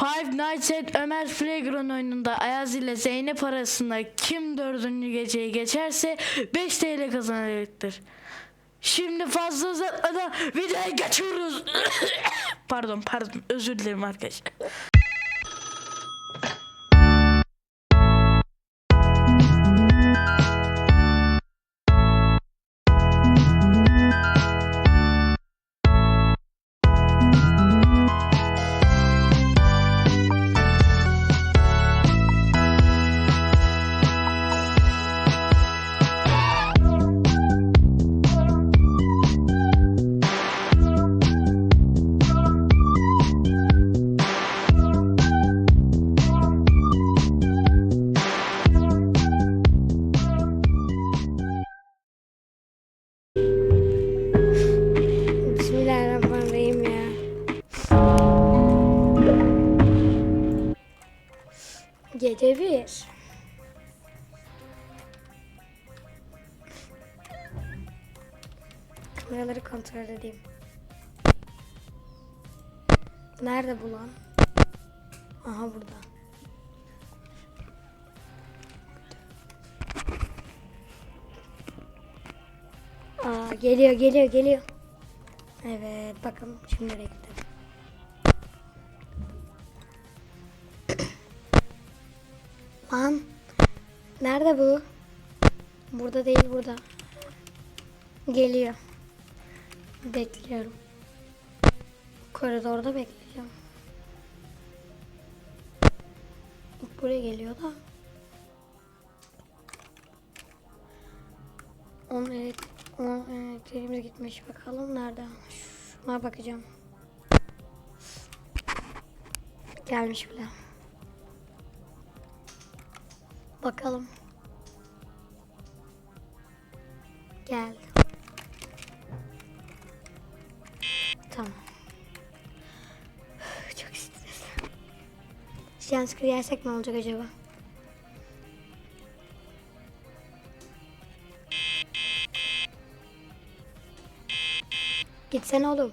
Five Nights at Ömer's Playground oyununda Ayaz ile Zeynep arasında kim dördüncü geceyi geçerse 5 TL kazanacaktır. Şimdi fazla uzatmadan videoya geçiyoruz. pardon pardon özür dilerim arkadaşlar. Bir. Kameraları kontrol edeyim. Nerede bu lan? Aha burada. Aa, geliyor geliyor geliyor. Evet bakalım şimdi nereye gidelim. Nerede bu? Burada değil burada. Geliyor. Bekliyorum. Koridorda bekleyeceğim. Buraya geliyor da. Onun elektrik, onun elektriğimiz gitmiş. Bakalım nerede? Şuna bakacağım. Gelmiş bile. Bakalım. Gel. Tamam. Çok stresli. Jumpscare yersek ne olacak acaba? Gitsene oğlum.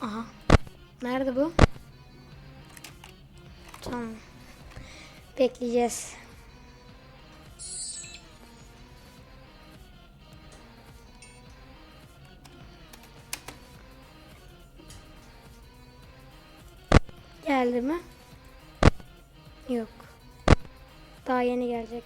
Aha. Nerede bu? Tamam. Bekleyeceğiz. Geldi mi? Yok. Daha yeni gelecek.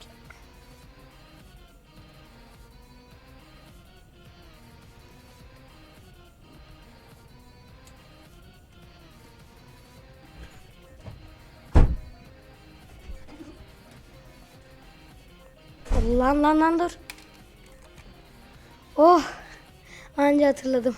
Lan lan lan dur. Oh. Anca hatırladım.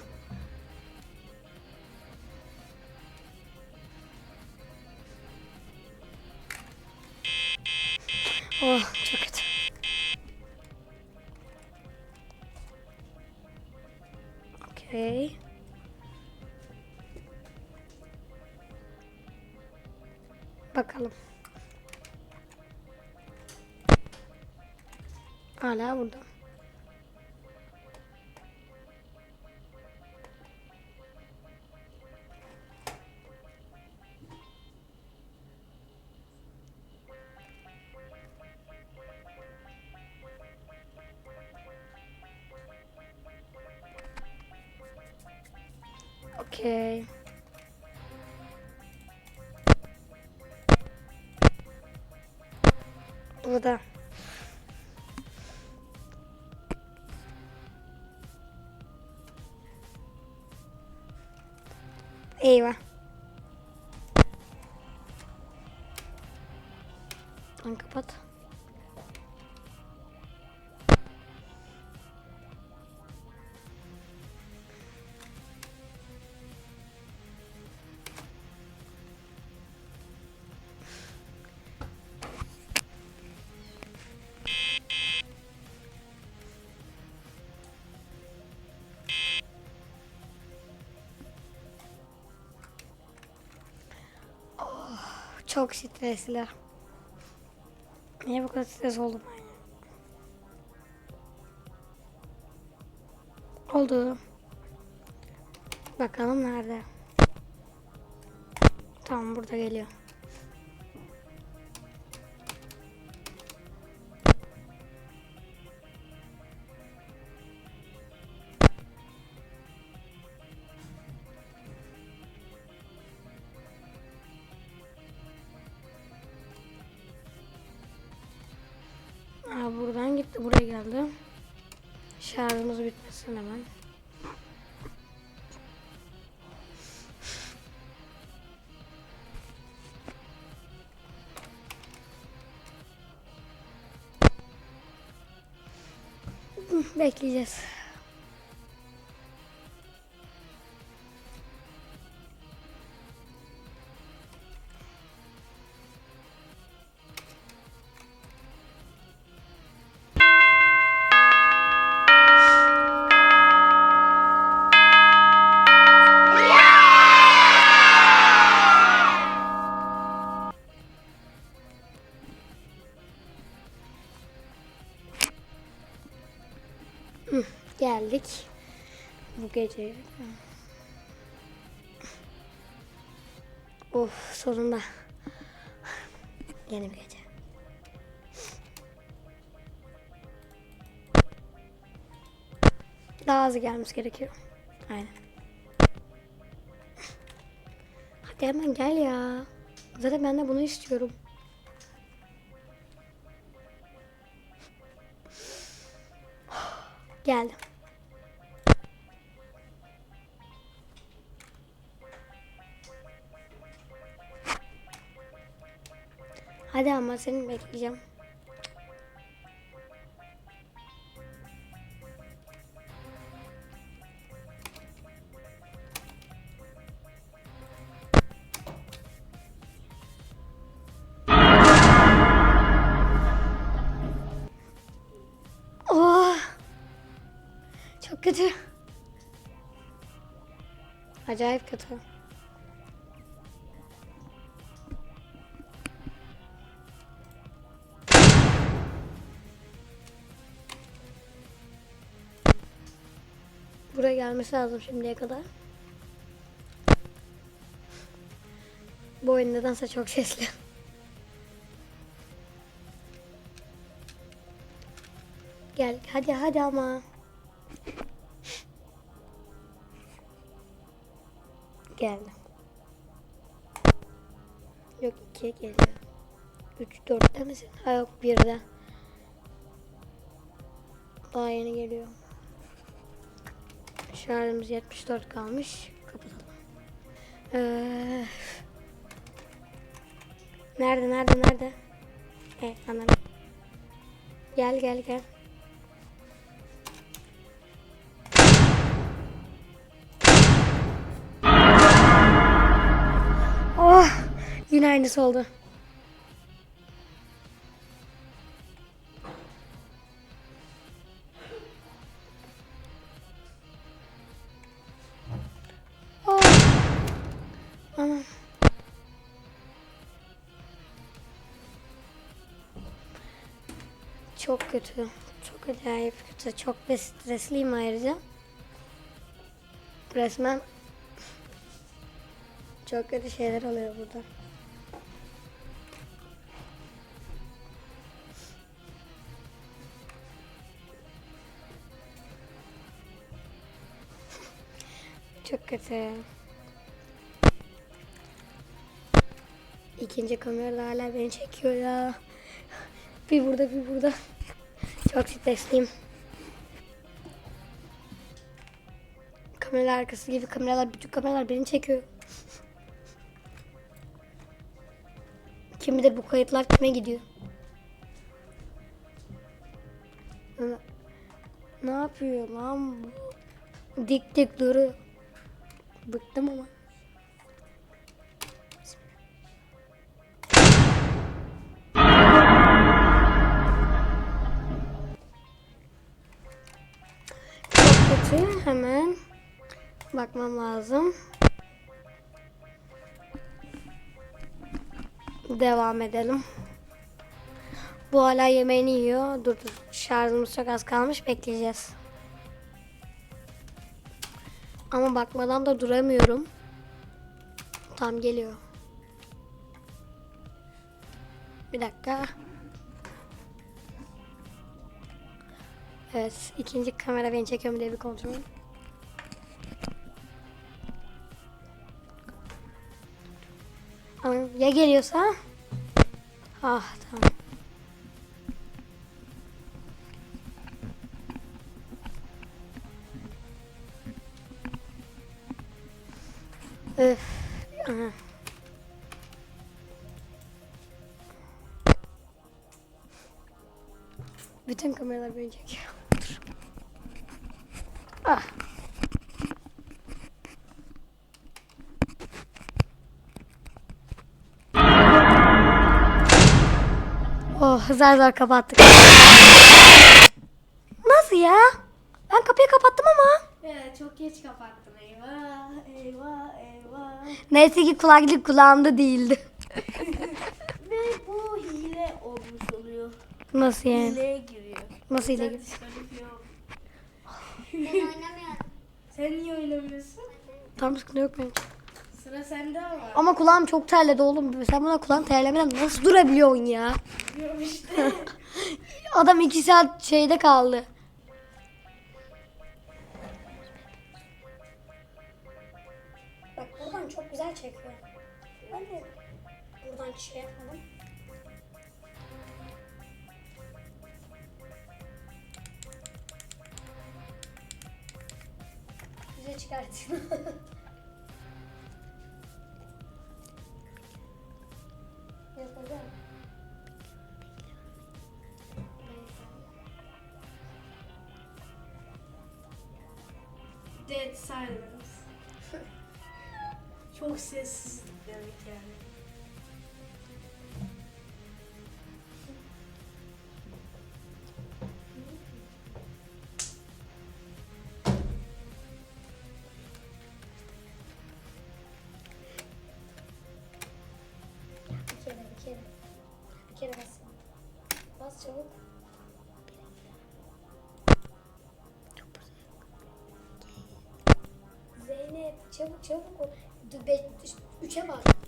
Okey. Bakalım. Hala burada. Okey. Burada. Eyvah. Kapat. Çok stresli. Niye bu kadar stres oldum? Oldu. Bakalım nerede. Tamam burada geliyor. Buradan gitti buraya geldi. Şarjımız bitmesin hemen. Bekleyeceğiz. Geldik. Bu gece. Of sonunda. Yeni bir gece. Daha hızlı gelmesi gerekiyor. Aynen. Hadi hemen gel ya. Zaten ben de bunu istiyorum. Geldim. Hadi ama seni bekleyeceğim. Kötü. Acayip kötü. Buraya gelmesi lazım şimdiye kadar. Bu oyun nedense çok sesli. Gel hadi hadi ama. Geldi. Yok ikiye geliyor. Üç dörtte misin? Ha yok birde. Daha yeni geliyor. Şarjımız 74 kalmış. Kapatalım. Ee, nerede nerede nerede? Evet anladım. Gel gel gel. Yine aynısı oldu. Oh! Çok kötü. Çok acayip kötü. Çok ve stresliyim ayrıca. Resmen çok kötü şeyler oluyor burada. Çok kötü. İkinci kamera hala beni çekiyor ya. Bir burada bir burada. Çok stresliyim. Kamera arkası gibi kameralar, bütün kameralar beni çekiyor. Kim bilir bu kayıtlar kime gidiyor? Ne- yapıyor lan bu? Dik dik duruyor. Bıktım ama. Çok. Hemen bakmam lazım. Devam edelim. Bu hala yemeğini yiyor. Dur dur. Şarjımız çok az kalmış. Bekleyeceğiz. Ama bakmadan da duramıyorum. Tam geliyor. Bir dakika. Evet, ikinci kamera beni çekiyor mu diye bir kontrol. Ya geliyorsa? Ah tamam. Öf. Bütün kameralar beni çekiyor. Ah. Oh zar zar kapattık. Nasıl ya? Ben kapıyı kapattım ama. Evet çok geç kapattın eyvah eyvah eyvah. Neyse ki kulaklık kulağımda değildi. Ve bu hile olmuş oluyor. Nasıl yani? Hileye giriyor. Nasıl ile? Dışarı yok. Ben oynamıyorum. Sen niye oynamıyorsun? Tam sıkıntı yok benim. Sıra sende ama. Ama kulağım çok terledi oğlum. Sen buna kulağın terlemeden nasıl durabiliyorsun ya? Yok işte. Adam iki saat şeyde kaldı. Şey yapmadım. Güzel çıkartın. çabuk. Zeynep çabuk çabuk. Dur, üç, üçe bak.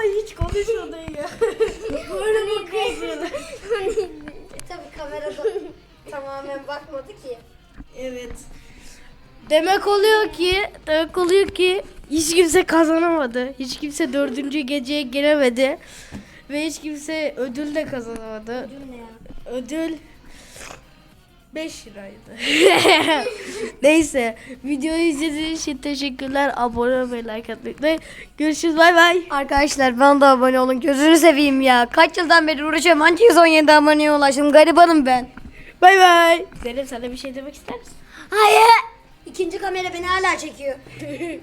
Ama hiç konuşmadın ya. Burnum kıyıyordu. Tabii kamerada tamamen bakmadı ki. Evet. Demek oluyor ki, demek oluyor ki hiç kimse kazanamadı. Hiç kimse dördüncü geceye giremedi. Ve hiç kimse ödül de kazanamadı. Dur ne ya? Ödül 5 liraydı. Neyse. Videoyu izlediğiniz için teşekkürler. Abone olmayı, like atmayı unutmayın. Görüşürüz. Bay bay. Arkadaşlar bana da abone olun. Gözünü seveyim ya. Kaç yıldan beri uğraşıyorum. Anca 117 aboneye ulaştım. Garibanım ben. Bay bay. Zeynep de bir şey demek ister misin? Hayır. İkinci kamera beni hala çekiyor.